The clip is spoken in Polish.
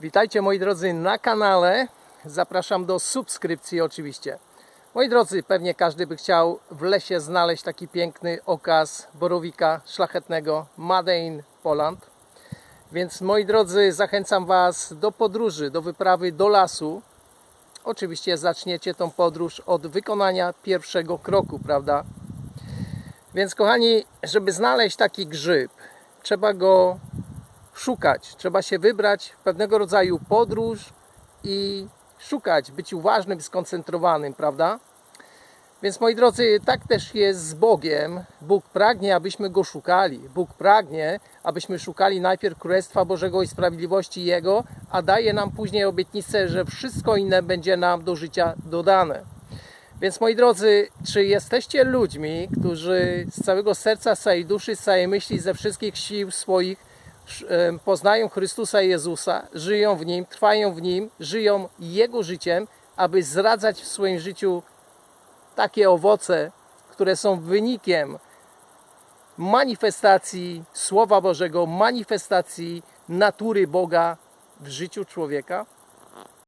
Witajcie moi drodzy na kanale. Zapraszam do subskrypcji oczywiście. Moi drodzy, pewnie każdy by chciał w lesie znaleźć taki piękny okaz borowika szlachetnego Made in Poland. Więc moi drodzy, zachęcam Was do podróży, do wyprawy do lasu. Oczywiście zaczniecie tą podróż od wykonania pierwszego kroku, prawda? Więc kochani, żeby znaleźć taki grzyb, trzeba go szukać. Trzeba się wybrać w pewnego rodzaju podróż i szukać, być uważnym, skoncentrowanym, prawda? Więc moi drodzy, tak też jest z Bogiem. Bóg pragnie, abyśmy Go szukali. Bóg pragnie, abyśmy szukali najpierw Królestwa Bożego i sprawiedliwości Jego, a daje nam później obietnicę, że wszystko inne będzie nam do życia dodane. Więc moi drodzy, czy jesteście ludźmi, którzy z całego serca, całej duszy, z całej myśli, ze wszystkich sił swoich poznają Chrystusa Jezusa, żyją w Nim, trwają w Nim, żyją Jego życiem, aby zradzać w swoim życiu takie owoce, które są wynikiem manifestacji Słowa Bożego, manifestacji natury Boga w życiu człowieka?